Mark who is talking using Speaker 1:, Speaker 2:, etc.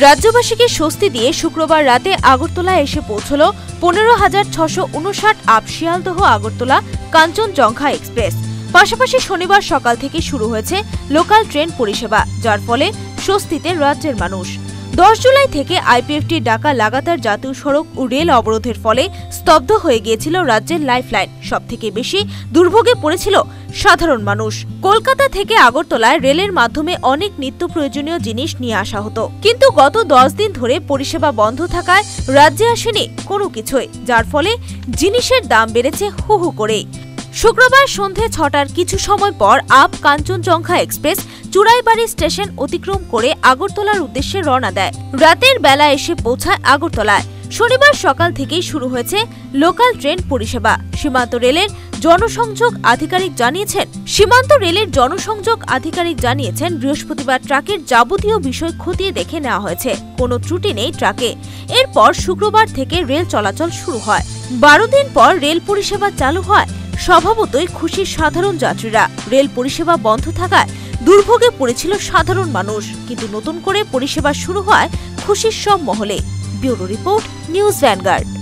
Speaker 1: রাজ্যবাসীকে স্বস্তি দিয়ে শুক্রবার রাতে আগরতলা এসে পৌঁছল পনেরো হাজার ছশো উনষাট আপ শিয়ালদহ আগরতলা কাঞ্চনজঙ্ঘা এক্সপ্রেস। পাশাপাশি শনিবার সকাল থেকে শুরু হয়েছে লোকাল ট্রেন পরিষেবা, যার ফলে স্বস্তিতে রাজ্যের মানুষ। দশ জুলাই থেকে আইপিএফটির ডাকা লাগাতার জাতীয় সড়ক ও রেল অবরোধের ফলে স্তব্ধ হয়ে গিয়েছিল রাজ্যের লাইফলাইন। সবথেকে বেশি দুর্ভোগে পড়েছিল সাধারণ মানুষ। কলকাতা থেকে আগরতলায় রেলের মাধ্যমে অনেক নিত্য প্রয়োজনীয় জিনিস নিয়ে আসা হতো। কিন্তু গত দশ দিন ধরে পরিষেবা বন্ধ থাকায় রাজ্যে আসেনি কোনো কিছুই, যার ফলে জিনিসের দাম বেড়েছে হু হু করেই। শুক্রবার সন্ধে ছটার কিছু সময় পর up Kanchenjunga express Churaibari station অতিক্রম করে আগরতলার উদ্দেশ্যে রওনা দেয়। রাতের বেলা এসে পৌঁছায় আগরতলায়। শনিবার সকাল থেকেই শুরু হয়েছে লোকাল ট্রেন পরিষেবা। সীমান্ত রেলের জনসংযোগ আধিকারিক জানিয়েছেন, সীমান্ত রেলের জনসংযোগ আধিকারিক জানিয়েছেন, বৃহস্পতিবার ট্রাকের যাবতীয় বিষয় খতিয়ে দেখে নেওয়া হয়েছে। কোনো ত্রুটি নেই ট্রাকে। এরপর শুক্রবার থেকে রেল চলাচল শুরু হয়। বারো দিন পর রেল পরিষেবা চালু হয়। স্বভাবতই খুশি সাধারণ যাত্রীরা। রেল পরিষেবা বন্ধ থাকায় দুর্ভোগে পড়েছিল সাধারণ মানুষ। কিন্তু নতুন করে পরিষেবা শুরু হয় খুশির সব মহলে। Bureau report, News Vanguard.